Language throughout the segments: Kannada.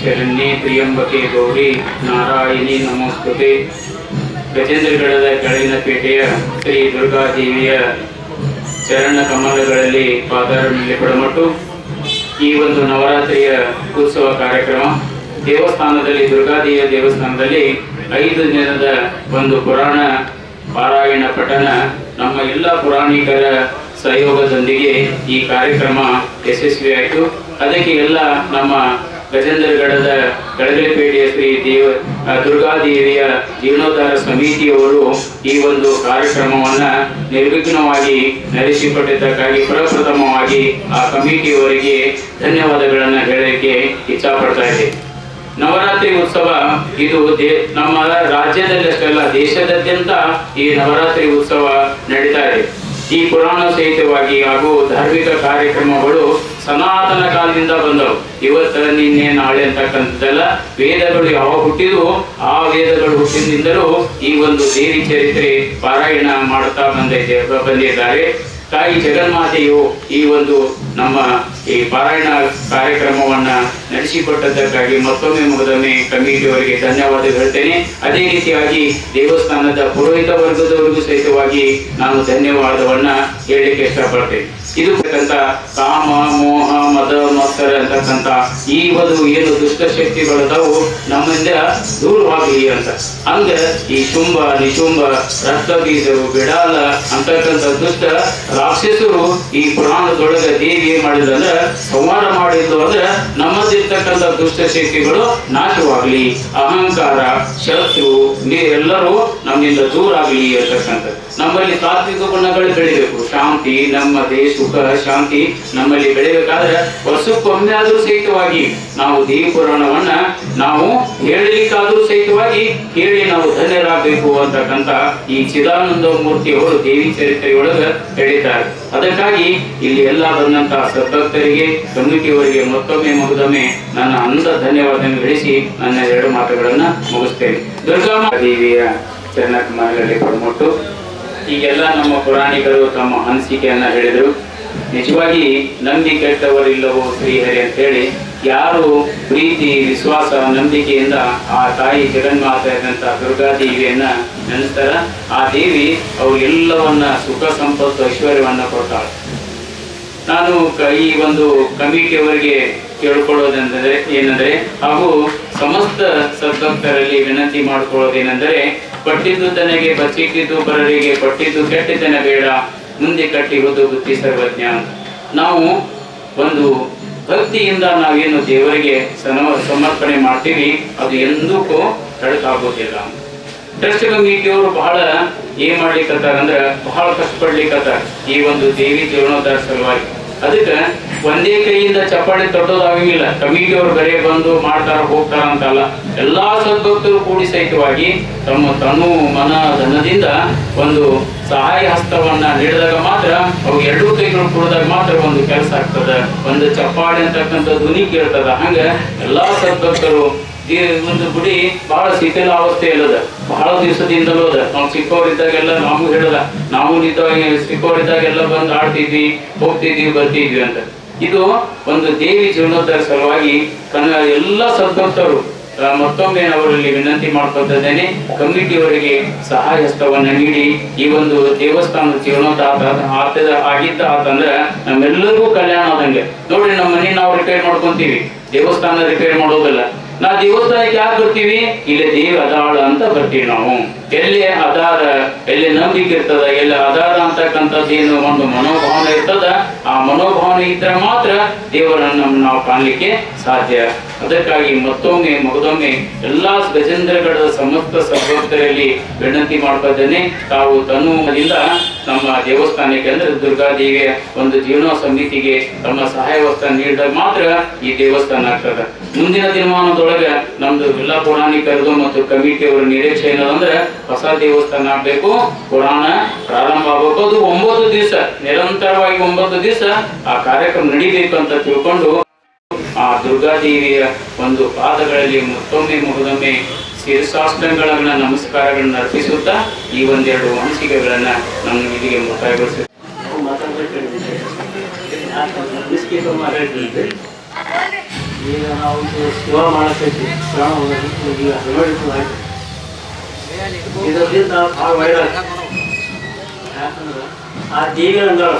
ಶರಣ್ಯೆ ಪ್ರಿಯಂಬಕೆ ಗೌರಿ ನಾರಾಯಣಿ ನಮಸ್ತುತೆ. ಗಜೇಂದ್ರಗಢದ ಕೆಳಗಿನ ಪೇಟೆಯ ಶ್ರೀ ದುರ್ಗಾದೇವಿಯ ಚರಣ ಕಮಲಗಳಲ್ಲಿ ಪಾದಾರನಲ್ಲಿ ಪಡಮಟ್ಟು ಈ ಒಂದು ನವರಾತ್ರಿಯ ಉತ್ಸವ ಕಾರ್ಯಕ್ರಮ ದೇವಸ್ಥಾನದಲ್ಲಿ, ದುರ್ಗಾದೇವಿಯ ದೇವಸ್ಥಾನದಲ್ಲಿ ಐದು ದಿನದ ಒಂದು ಪುರಾಣ ಪಾರಾಯಣ ಪಠಣ ನಮ್ಮ ಎಲ್ಲ ಪುರಾಣಿಕರ ಸಹಯೋಗದೊಂದಿಗೆ ಈ ಕಾರ್ಯಕ್ರಮ ಯಶಸ್ವಿಯಾಯಿತು ಅದಕ್ಕೆ ಎಲ್ಲ ನಮ್ಮ ಗಜೇಂದ್ರಗಢದ ಕಳಗಲಪೇಟೆಯ ಶ್ರೀ ದೇವ ದುರ್ಗಾದೇವಿಯ ಜೀರ್ಣೋದ್ಧಾರ ಸಮಿತಿಯವರು ಈ ಒಂದು ಕಾರ್ಯಕ್ರಮವನ್ನ ನಿರ್ವಿಘ್ನವಾಗಿ ನಡೆಸಿಕೊಟ್ಟಿದ್ದಕ್ಕಾಗಿ ಪ್ರಪ್ರಥಮವಾಗಿ ಆ ಕಮಿಟಿಯವರಿಗೆ ಧನ್ಯವಾದಗಳನ್ನು ಹೇಳಲಿಕ್ಕೆ ಇಚ್ಛಪಡ್ತಾ ಇದೆ ನವರಾತ್ರಿ ಉತ್ಸವ ಇದು ದೇ, ನಮ್ಮ ರಾಜ್ಯದಲ್ಲಷ್ಟೇ ಅಲ್ಲ ದೇಶದಾದ್ಯಂತ ಈ ನವರಾತ್ರಿ ಉತ್ಸವ ನಡೀತಾ ಇದೆ. ಈ ಪುರಾಣ ಸಹಿತವಾಗಿ ಹಾಗೂ ಧಾರ್ಮಿಕ ಕಾರ್ಯಕ್ರಮಗಳು ಸನಾತನ ಕಾಲದಿಂದ ಬಂದವು. ಇವತ್ತ ನಿನ್ನೆ, ನಾಳೆ ಅಂತಕ್ಕಂಥದ್ದೆಲ್ಲ ವೇದಗಳು ಯಾವಾಗ ಹುಟ್ಟಿದ್ವು ಆ ವೇದಗಳು ಹುಟ್ಟಿದಿಂದಲೂ ಈ ಒಂದು ದೇವಿ ಚರಿತ್ರೆ ಪಾರಾಯಣ ಮಾಡುತ್ತಾ ಬಂದೈತೆ ಬಂದಿದ್ದಾರೆ. ತಾಯಿ ಜಗನ್ಮಾತೆಯು ಈ ಒಂದು ನಮ್ಮ ಈ ಪಾರಾಯಣ ಕಾರ್ಯಕ್ರಮವನ್ನ ನಡೆಸಿಕೊಟ್ಟದ್ದಕ್ಕಾಗಿ ಮತ್ತೊಮ್ಮೆ ಮಗದೊಮ್ಮೆ ಕಮಿಟಿಯವರಿಗೆ ಧನ್ಯವಾದ ಹೇಳ್ತೇನೆ. ಅದೇ ರೀತಿಯಾಗಿ ದೇವಸ್ಥಾನದ ಪುರೋಹಿತ ವರ್ಗದವರಿಗೂ ಸಹಿತವಾಗಿ ನಾನು ಧನ್ಯವಾದವನ್ನ ಹೇಳಲಿಕ್ಕೆ ಇಷ್ಟಪಡ್ತೇನೆ. ಇದು ಕಾಮ, ಮೋಹ, ಮದ, ಮತ್ಸರ ಅಂತಕ್ಕಂಥ ಈ ಒಂದು ಏನು ದುಷ್ಟ ಶಕ್ತಿಗಳದವು ನಮ್ಮಿಂದ ದೂರವಾಗಲಿ ಅಂತ. ಹಂಗ ಈ ಶುಂಭ, ನಿಶುಂಭ ರಕ್ತ ಬೀಜರು ಬಿಡಾಲ ಅಂತಕ್ಕಂಥ ದುಷ್ಟ ರಾಕ್ಷಸರು ಈ ಪುರಾಣದೊಳಗ ದೇವಿ ಮಾಡಿದಂದ್ರ ಸಂಹಾರ ಮಾಡಿದ್ದು ಅಂದ್ರೆ ನಮ್ಮದಿರ್ತಕ್ಕಂಥ ದುಷ್ಟ ಶಕ್ತಿಗಳು ನಾಶವಾಗ್ಲಿ, ಅಹಂಕಾರ, ಶತ್ರು ಎಲ್ಲರೂ ನಮ್ಮಿಂದ ದೂರ ಆಗಲಿ ಅಂತಕ್ಕಂಥದ್ದು ನಮ್ಮಲ್ಲಿ ತಾತ್ವಿಕ ಗುಣಗಳು ಬೆಳಿಬೇಕು. ಶಾಂತಿ, ನೆಮ್ಮದಿ, ಸುಖ, ಶಾಂತಿ ನಮ್ಮಲ್ಲಿ ಬೆಳಿಬೇಕಾದ್ರೆ ವರ್ಷಕ್ಕೊಮ್ಮೆ ಆದ್ರೂ ಸಹಿತವಾಗಿ ನಾವು ದೇವಿ ಪುರಾಣವನ್ನ ನಾವು ಹೇಳಲಿಕ್ಕಾದ್ರೂ ಸಹಿತವಾಗಿ ಕೇಳಿ ನಾವು ಧನ್ಯರಾಗಬೇಕು ಅಂತಕ್ಕಂತ ಈ ಚಿದಾನಂದ ಮೂರ್ತಿಯವರು ದೇವಿ ಚರಿತ್ರೆಯೊಳಗ ಹೇಳಿದ್ದಾರೆ. ಅದಕ್ಕಾಗಿ ಇಲ್ಲಿ ಎಲ್ಲ ಬಂದಂತಹ ಸದ್ಭಕ್ತರಿಗೆ ಕಮಿಟಿಯವರಿಗೆ ಮತ್ತೊಮ್ಮೆ ಮುಗಿದೊಮ್ಮೆ ನನ್ನ ಅಂದ ಧನ್ಯವಾದ ಗಳಿಸಿ ನನ್ನ ಎರಡು ಮಾತುಗಳನ್ನ ಮುಗಿಸ್ತೇನೆ. ದುರ್ಗಾಮ ದೇವಿಯ ಚರಣಕಮಲಗಳಲ್ಲಿ ಕೊಡ್ಮಟ್ಟು. ಈಗೆಲ್ಲ ನಮ್ಮ ಪುರಾಣಿಕರು ತಮ್ಮ ಅನಿಸಿಕೆಯನ್ನ ಹೇಳಿದರು. ನಿಜವಾಗಿ ನಂಬಿ ಕೆಟ್ಟವರಿಲ್ಲವೋ ಶ್ರೀಹರಿ ಅಂತ ಹೇಳಿ ಯಾರು ಪ್ರೀತಿ, ವಿಶ್ವಾಸ, ನಂಬಿಕೆಯಿಂದ ಆ ತಾಯಿ ಜಗನ್ಮಾತೆಯಾದಂಥ ದುರ್ಗಾದೇವಿಯನ್ನ ನೆನೆಸ್ತಾರ? ಆ ದೇವಿ ಅವ್ರಿಗೆಲ್ಲವನ್ನ ಸುಖ, ಸಂಪತ್ತು, ಐಶ್ವರ್ಯವನ್ನ ಕೊಡ್ತಾಳೆ. ನಾನು ಈ ಒಂದು ಕಮಿಟಿಯವರಿಗೆ ಕೇಳ್ಕೊಳ್ಳೋದೆಂದರೆ ಏನಂದ್ರೆ, ಹಾಗೂ ಸಮಸ್ತ ಸದ್ಭಕ್ತರಲ್ಲಿ ವಿನಂತಿ ಮಾಡ್ಕೊಳ್ಳೋದೇನೆಂದರೆ, ಪಟ್ಟಿದ್ದು ತನಗೆ ಬಚ್ಚಿಟ್ಟಿದ್ದು ಪರರಿಗೆ ಪಟ್ಟಿದ್ದು ಕೆಟ್ಟಿದ್ದನ ಬೇಡ, ಮುಂದೆ ಕಟ್ಟಿರುವುದು ಬುದ್ಧಿ ಸರ್ವಜ್ಞ ನಾವು ಒಂದು ಭಕ್ತಿಯಿಂದ ನಾವೇನು ದೇವರಿಗೆ ಸಮ, ಸಮರ್ಪಣೆ ಮಾಡ್ತೀವಿ, ಅದು ಎಂದಕ್ಕೂ ತಡಕಾಗೋದಿಲ್ಲ. ಟ್ರಸ್ಟ್ ಕಮಿಟಿಯವರು ಬಹಳ ಏನ್ ಮಾಡ್ಲಿಕ್ಕತ್ತಾರ ಅಂದ್ರ ಬಹಳ ಕಷ್ಟಪಡ್ಲಿಕ್ಕತ್ತಾರ ಈ ಒಂದು ದೇವಿ ಜೀರ್ಣೋದ್ಧಾರ ಸಲುವಾಗಿ. ಅದಕ್ಕೆ ಒಂದೇ ಕೈಯಿಂದ ಚಪ್ಪಾಳೆ ಕಮಿಟಿ ಕಮಿಟಿಯವರು ಬರೇ ಬಂದು ಮಾಡ್ತಾರ ಹೋಗ್ತಾರ ಅಂತಲ್ಲ. ಎಲ್ಲಾ ಸದ್ಭಕ್ತರು ಕೂಡಿ ಸಹಿತವಾಗಿ ತಮ್ಮ ತನು ಮನ ಧನದಿಂದ ಒಂದು ಸಹಾಯ ಹಸ್ತವನ್ನ ನೀಡಿದಾಗ ಮಾತ್ರ ಅವು ಎರಡೂ ಕೈಗಳು ಕೂಡಿದಾಗ ಮಾತ್ರ ಒಂದು ಕೆಲಸ ಆಗ್ತದ. ಒಂದು ಚಪ್ಪಾಳೆ ಅಂತಕ್ಕಂಥ ಧ್ವನಿ ಕೇಳ್ತದ ಹಂಗ ಎಲ್ಲಾ ಸದ್ಭಕ್ತರು ಒಂದು ಗುಡಿ ಬಹಳ ಶಿಥಿಲ ಅವಸ್ಥೆಯಲ್ಲದ ಬಹಳ ದಿವಸದಿಂದಲೂ ಅದ. ನಾವು ಸಿಕ್ಕವರಿದ್ದಾಗೆಲ್ಲ ನಾವು ಹೇಳದ ನಾವು ನಿಂತಾಗ ಸಿಕ್ಕವರಿದ್ದಾಗೆಲ್ಲ ಬಂದು ಆಡ್ತಿದ್ವಿ, ಹೋಗ್ತಿದ್ವಿ, ಬರ್ತಿದ್ವಿ ಅಂತ. ಇದು ಒಂದು ದೇವಿ ಜೀರ್ಣೋದ್ಧಾರ ಸಲುವಾಗಿ ಕನ್ನ ಎಲ್ಲ ಸದ್ಭಕ್ತರು ಮತ್ತೊಮ್ಮೆ ಅವರಲ್ಲಿ ವಿನಂತಿ ಮಾಡ್ಕೊತಿದ್ದೇನೆ ಕಮಿಟಿಯವರಿಗೆ ಸಹಾಯ ಹಸ್ತವನ್ನ ನೀಡಿ, ಈ ಒಂದು ದೇವಸ್ಥಾನ ಜೀರ್ಣೋದ್ಧಾರ ಆತದ ಆಗಿದ್ದ ಆತಂದ್ರೆ ನಮ್ಮೆಲ್ಲರಿಗೂ ಕಲ್ಯಾಣ ಆದಂಗೆ. ನೋಡಿ ನಮ್ಮ ಮನೆ ನಾವು ರಿಪೇರ್ ಮಾಡ್ಕೊಂತೀವಿ, ದೇವಸ್ಥಾನ ರಿಪೇರ್ ಮಾಡೋದಿಲ್ಲ. ನಾ ದೇವಸ್ಥಾನಕ್ಕೆ ಯಾಕೆ ಬರ್ತೀವಿ? ಇಲ್ಲಿ ದೇವ್ ಅದಾಳ ಅಂತ ಬರ್ತೀವಿ ನಾವು. ಎಲ್ಲಿ ಅದಾರ, ಎಲ್ಲಿ ನಂಬಿಕೆ ಇರ್ತದ, ಎಲ್ಲಿ ಅದಾರ ಅಂತಕ್ಕಂಥದ್ದು ಏನು ಒಂದು ಮನೋಭಾವನೆ ಇರ್ತದ, ಆ ಮನೋಭಾವನೆ ಇದ್ರೆ ಮಾತ್ರ ದೇವರನ್ನು ನಾವು ಕಾಣಲಿಕ್ಕೆ ಸಾಧ್ಯ. ಅದಕ್ಕಾಗಿ ಮತ್ತೊಮ್ಮೆ ಮಗದೊಮ್ಮೆ ಎಲ್ಲಾ ಗಜೇಂದ್ರಗಳ ಸಮಸ್ತ ಸಹೋದರಲ್ಲಿ ವಿನಂತಿ ಮಾಡ್ತಿದ್ದೇನೆ ತಾವು ತನುವಿನಿಂದ ನಮ್ಮ ದೇವಸ್ಥಾನಕ್ಕೆ ಅಂದ್ರೆ ದುರ್ಗಾದೇವಿಯ ಒಂದು ಜೀವನ ಸಮಿತಿಗೆ ತಮ್ಮ ಸಹಾಯ ವಸ್ತ್ರ ನೀಡಿದಾಗ ಮಾತ್ರ ಈ ದೇವಸ್ಥಾನ ಆಗ್ತದೆ. ಮುಂದಿನ ದಿನಮಾನದೊಳಗೆ ನಮ್ದು ಎಲ್ಲ ಪುರಾಣಿಕರದು ಮತ್ತು ಕಮಿಟಿಯವರ ನಿರೀಕ್ಷೆ ಏನದಂದ್ರೆ ಹೊಸ ದೇವಸ್ಥಾನ ಆಗ್ಬೇಕು. ಪುರಾಣ ಪ್ರಾರಂಭ ಆಗ್ಬೇಕು. ಅದು ಒಂಬತ್ತು ದಿವಸ, ನಿರಂತರವಾಗಿ ಒಂಬತ್ತು ದಿವಸ ಆ ಕಾರ್ಯಕ್ರಮ ನಡಿಬೇಕು ಅಂತ ತಿಳ್ಕೊಂಡು ಆ ದುರ್ಗಾದೇವಿಯ ಒಂದು ಪಾದಗಳಲ್ಲಿ ಮತ್ತೊಮ್ಮೆ ಮುಗಿದೊಮ್ಮೆ ಶಿರಸಾಷ್ಟಗಳನ್ನ ನಮಸ್ಕಾರಗಳನ್ನ ಅರ್ಪಿಸುತ್ತಾ ಈ ಒಂದೆರಡು ಅನಿಸಿಕೆಗಳನ್ನ ನಮ್ಮ ಇಲ್ಲಿಗೆ ಮುಕ್ತಾಯಗೊಳಿಸುತ್ತೆ ಈಗ ನಾವು ಶಿವ ಆಯ್ತು. ಇದರಿಂದ ಭಾಳ ವೈರಲ್ ಯಾಕಂದ್ರೆ ಆ ದೇವಿ ಅಂದಾಳ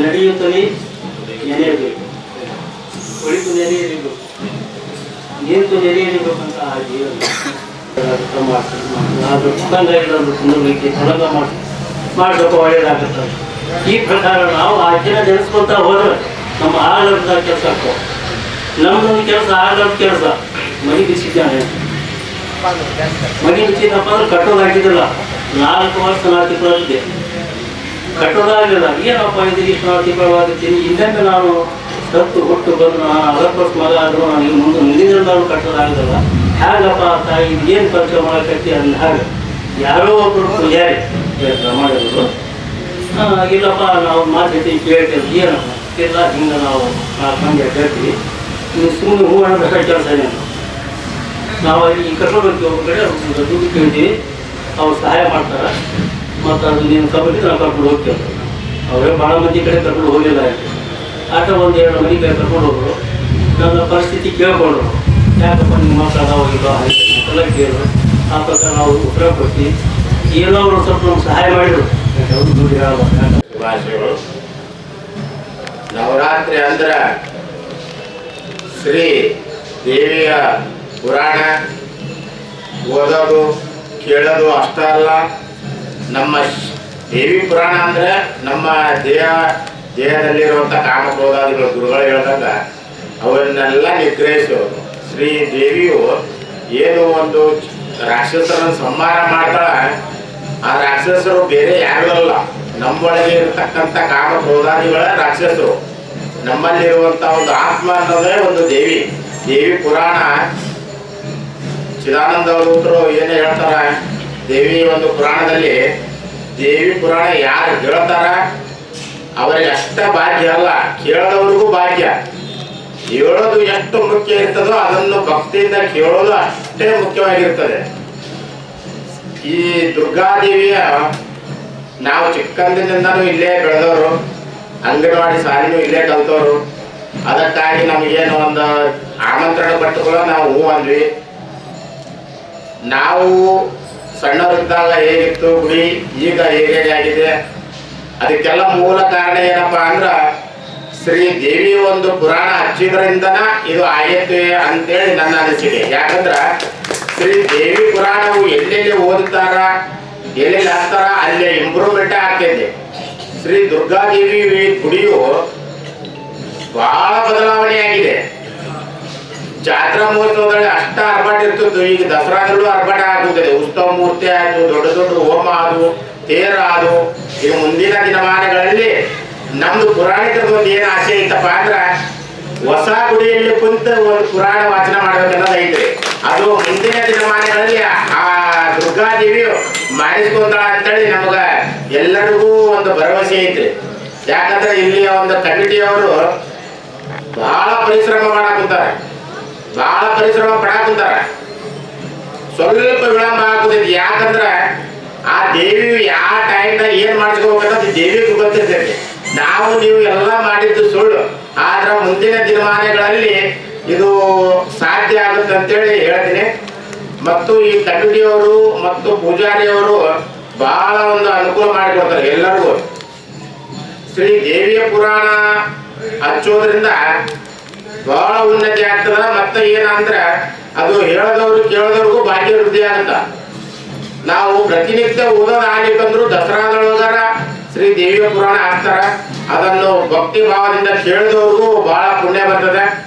ನಡೆಯುತ್ತಲೇ ನೆನೆಯಬೇಕು ಕುಳಿತು ನೆನೆಯಬೇಕು ನಿಂತು ನೆನೆಯಬೇಕಂತ ಆ ಜೀವನ. ಮಾಡ್ತಾರೆ ಸುಗಂಧ ಇಲ್ಲದು ಕುಂದರ್ಲಿಕ್ಕೆ ಸಲಗ ಮಾಡಿ, ಮಾಡಬೇಕು, ಒಳ್ಳೇದಾಗುತ್ತೆ. ಈ ಪ್ರಕಾರ ನಾವು ಆ ಜನ ನೆನೆಸ್ಕೊಂತ ಹೋದ್ರೆ ನಮ್ಮ ಆಗಲಾರ್ದ ಕೆಲಸ ಹಾಕೋ ನಮ್ದೊಂದು ಕೆಲಸ ಆಗಲಾರ್ದ ಕೆಲಸ. ಮನೆ ಬಿಸಿದ್ದಾನೆ ಮನೆ ಬಿಸಿದಪ್ಪ ಅಂದ್ರೆ ಕಟ್ಟೋದು ಹಾಕಿದಿಲ್ಲ ನಾಲ್ಕು ವರ್ಷ, ನಾಲ್ಕು ತಿಂಗಳಲ್ಲಿದೆ ಕಟ್ಟೋದಾಗಲಿಲ್ಲ ಏನಪ್ಪ ಇದ್ರೆ ಇಷ್ಟು ನಾಲ್ಕು ತಿಂಗಳಾಗುತ್ತೀನಿ ಹಿಂದೆಂದ ನಾನು ಸತ್ತು ಹುಟ್ಟು ಬಂದು ವರ್ಷ ಮಗ ಆದರೂ ನನಗೆ ಮುಂದೆ ಮುಂದಿನ ಕಟ್ಟೋದಾಗಲ್ಲ ಹೇಗಪ್ಪ ತಾಯಿ, ಏನು ಕೆಲಸ ಮಾಡಕತ್ತಿ ಅಂದ ಹಾಗೆ. ಯಾರೋ ಒಬ್ಬರು ಪೂಜಾರಿ. ಮಾಡಿದ್ರು ಇಲ್ಲಪ್ಪ, ನಾವು ಮಾತಿ ಕೇಳ್ತೇವೆ. ಏನಪ್ಪ? ಇಲ್ಲ, ಹಿಂಗೆ ನಾವು ನಾಲ್ಕು ಮಂದಿ ಕೇಳ್ತೀವಿ ನೀವು ಸುಮ್ಮನೆ ಹೂ ಅನ್ನೋ ಕೆಲಸ ಏನು? ನಾವು ಈ ಹೋಗ್ತೀವಿ ಒಬ್ಬ ಕಡೆ ದುಡ್ಡು ಕೇಳ್ತೀವಿ. ಅವ್ರು ಸಹಾಯ ಮಾಡ್ತಾರೆ. ಮತ್ತು ಅದು ನೀನು ಕಬಡ್ಡಿ ನಾವು ಕರ್ಕೊಂಡು ಹೋಗ್ತೇವೆ. ಅವರೇ ಭಾಳ ಮಂದಿ ಕಡೆ ಕರ್ಕೊಂಡು ಹೋಗಿಲ್ಲ ಆಟ ಒಂದು ಎರಡು ಮನೆ ಕೈ ಕರ್ಕೊಂಡು ಹೋದ್ರು. ನನ್ನ ಪರಿಸ್ಥಿತಿ ಕೇಳ್ಕೊಂಡ್ರು ಯಾಕಪ್ಪ ನಿಮ್ಮ ಮಕ್ಕಳು ಅದಾವ ಇಲ್ಲ ಹಾಗೆ ಎಲ್ಲ ಕೇಳಿದ್ರು. ಆ ಪ್ರಕಾರ ನಾವು ಉತ್ತರ ಕೊಟ್ಟು. ಏನೋ ಅವರು ಸ್ವಲ್ಪ ನಮ್ಗೆ ಸಹಾಯ ಮಾಡಿದ್ರು. ದುಡ್ಡು ನವರಾತ್ರಿ ಅಂದ್ರ ಶ್ರೀ ದೇವಿಯ ಪುರಾಣ. ಓದೋದು, ಕೇಳೋದು ಅಷ್ಟ ಅಲ್ಲ. ನಮ್ಮ ದೇವಿ ಪುರಾಣ ಅಂದ್ರೆ ನಮ್ಮ ದೇಹ ದೇಹದಲ್ಲಿರುವಂಥ ಕಾಮಕ್ರೋಧಾದಿಗಳು ಗುರುಗಳು ಹೇಳಿದಾಗ ಅವನ್ನೆಲ್ಲ ನಿಗ್ರಹಿಸೋದು ಶ್ರೀ ದೇವಿಯು ಏನು ಒಂದು ರಾಕ್ಷಸರನ್ನು ಸಂಹಾರ ಮಾಡ್ತಾಳ. ಆ ರಾಕ್ಷಸರು ಬೇರೆ ಯಾರು ಅಲ್ಲ. ನಮ್ಮೊಳಗೆ ಇರತಕ್ಕಂಥ ಕಾಮ ಕ್ರೋಧಾದಿಗಳ ರಾಕ್ಷಸರು. ನಮ್ಮಲ್ಲಿರುವಂತ ಒಂದು ಆತ್ಮ ಅನ್ನೋದೇ ಒಂದು ದೇವಿ. ದೇವಿ ಪುರಾಣ. ಚಿದಾನಂದ ಅವರು ಏನು ಹೇಳ್ತಾರ, ದೇವಿ ಒಂದು ಪುರಾಣದಲ್ಲಿ, ದೇವಿ ಪುರಾಣ ಯಾರು ಹೇಳ್ತಾರ ಅವರಿಗೆ ಅಷ್ಟ ಭಾಗ್ಯ ಅಲ್ಲ, ಕೇಳದವ್ರಿಗೂ ಭಾಗ್ಯ. ಹೇಳೋದು ಎಷ್ಟು ಮುಖ್ಯ ಇರ್ತದೋ ಅದನ್ನು ಭಕ್ತಿಯಿಂದ ಕೇಳೋದು ಅಷ್ಟೇ ಮುಖ್ಯವಾಗಿರ್ತದೆ. ಈ ದುರ್ಗಾದೇವಿಯ ನಾವು ಚಿಕ್ಕಂದಿನಿಂದನೂ ಇಲ್ಲೇ ಬೆಳೆದವರು, ಅಂಗನವಾಡಿ ಸಾಲಿನೂ ಇಲ್ಲೇ ಕಲ್ತವರು. ಅದಕ್ಕಾಗಿ ನಮಗೇನು ಒಂದು ಆಮಂತ್ರಣ ಪಟ್ಟುಕೊಳ್ಳ ನಾವು ಹೂ ಅಂದ್ವಿ. ನಾವು ಸಣ್ಣವರಿದ್ದಾಗ ಹೇಗಿತ್ತು ಗುಡಿ ಈಗ ಹೇಗೆ ಆಗಿದೆ? ಅದಕ್ಕೆಲ್ಲ ಮೂಲ ಕಾರಣ ಏನಪ್ಪಾ ಅಂದ್ರ ಶ್ರೀ ದೇವಿ ಒಂದು ಪುರಾಣ ಹಚ್ಚಿದ್ರಿಂದನ ಇದು ಆಗೈತೆ ಅಂತೇಳಿ ನನ್ನ ಅನಿಸಿಕೆ. ಯಾಕಂದ್ರ ಶ್ರೀ ದೇವಿ ಪುರಾಣವು ಎಲ್ಲೆಲ್ಲಿ ಓದುತ್ತಾರ ಎಲ್ಲೆಲ್ಲಿ ಹಾಕ್ತಾರ ಅಲ್ಲಿ ಇಂಪ್ರೂವ್ಮೆಂಟ್ ಆಗ್ತೈತೆ. ಶ್ರೀ ದುರ್ಗಾದೇವಿ ಗುಡಿಯು ಬಹಳ ಬದಲಾವಣೆ ಆಗಿದೆ. ಜಾತ್ರಾ ಮಹೋತ್ಸವದಲ್ಲಿ ಅಷ್ಟ ಅರ್ಭಟ ಇರ್ತಿತ್ತು. ಈಗ ದಸರಾದಲ್ಲೂ ಅರ್ಭಟ ಆಗುತ್ತದೆ ಉತ್ಸವ ಮೂರ್ತಿ ಆಯಿತು, ದೊಡ್ಡ ದೊಡ್ಡ ಹೋಮ ಅದು ತೇರ ಅದು ಈಗ ಮುಂದಿನ ದಿನಮಾನಗಳಲ್ಲಿ ನಮ್ದು ಪುರಾಣಿಕರ ಒಂದು ಏನು ಆಸೆ ಐತಪ್ಪ ಅಂದ್ರೆ ಹೊಸ ಗುಡಿಯಲ್ಲಿ ಕುಂತು ಒಂದು ಪುರಾಣ ವಾಚನ ಮಾಡ್ಬೇಕನ್ನೋದು ಐತ್ರಿ. ಅದು ಮುಂದಿನ ದಿನಮಾನಗಳಲ್ಲಿ ಆ ದುರ್ಗಾದೇವಿ ಮಾಡಿಸ್ಕೊಂತಾಳ ಅಂತೇಳಿ ನಮಗ ಎಲ್ಲರಿಗೂ ಒಂದು ಭರವಸೆ ಐತ್ರಿ. ಯಾಕಂದ್ರೆ ಇಲ್ಲಿ ಒಂದು ಕಮಿಟಿಯವರು ಬಹಳ ಪರಿಶ್ರಮ ಮಾಡಾಕುಂತಾರ. ಬಹಳ ಪರಿಶ್ರಮ ಪಡಾಕುಂತಾರ. ಸ್ವಲ್ಪ ವಿಳಂಬ ಆಗುದೈತಿ ಯಾಕಂದ್ರ ಆ ದೇವಿ ಯಾವ ಟೈಮ್ದಾಗ ಏನ್ ಮಾಡಿಸ್ಕೋಬೇಕಂತ ದೇವಿಗೂ ಗೊತ್ತಿರ್ತೈತಿ ನಾವು ನೀವು ಎಲ್ಲ ಮಾಡಿದ್ದು ಸುಳ್ಳು. ಆದ್ರ ಮುಂದಿನ ದಿನಮಾನಗಳಲ್ಲಿ ಇದು ಸಾಧ್ಯ ಆಗುತ್ತೆ ಅಂತೇಳಿ ಹೇಳ್ತೀನಿ. ಮತ್ತು ಈ ಕಮಿಟಿಯವರು ಮತ್ತು ಪೂಜಾರಿಯವರು ಬಹಳ ಒಂದು ಅನುಕೂಲ ಮಾಡಿಕೊಡ್ತಾರೆ ಎಲ್ಲರಿಗೂ. ಶ್ರೀ ದೇವಿಯ ಪುರಾಣ ಹಚ್ಚೋದ್ರಿಂದ ಬಹಳ ಉನ್ನತಿ ಆಗ್ತದ ಮತ್ತೆ ಏನಂದ್ರ ಅದು ಹೇಳದವ್ರು ಕೇಳದವ್ರಿಗೂ ಭಾಗ್ಯ ವೃದ್ಧಿ ಆಗತ್ತ. ನಾವು ಪ್ರತಿನಿತ್ಯ ಓದೋದಾಗ್ಲಿಕ್ಕಂದ್ರು ದಸರಾದೊಳಗರ ಶ್ರೀ ದೇವಿಯ ಪುರಾಣ ಹಾಕ್ತಾರ. ಅದನ್ನು ಭಕ್ತಿ ಭಾವದಿಂದ ಕೇಳಿದವ್ರಿಗೂ ಬಹಳ ಪುಣ್ಯ ಬರ್ತದೆ.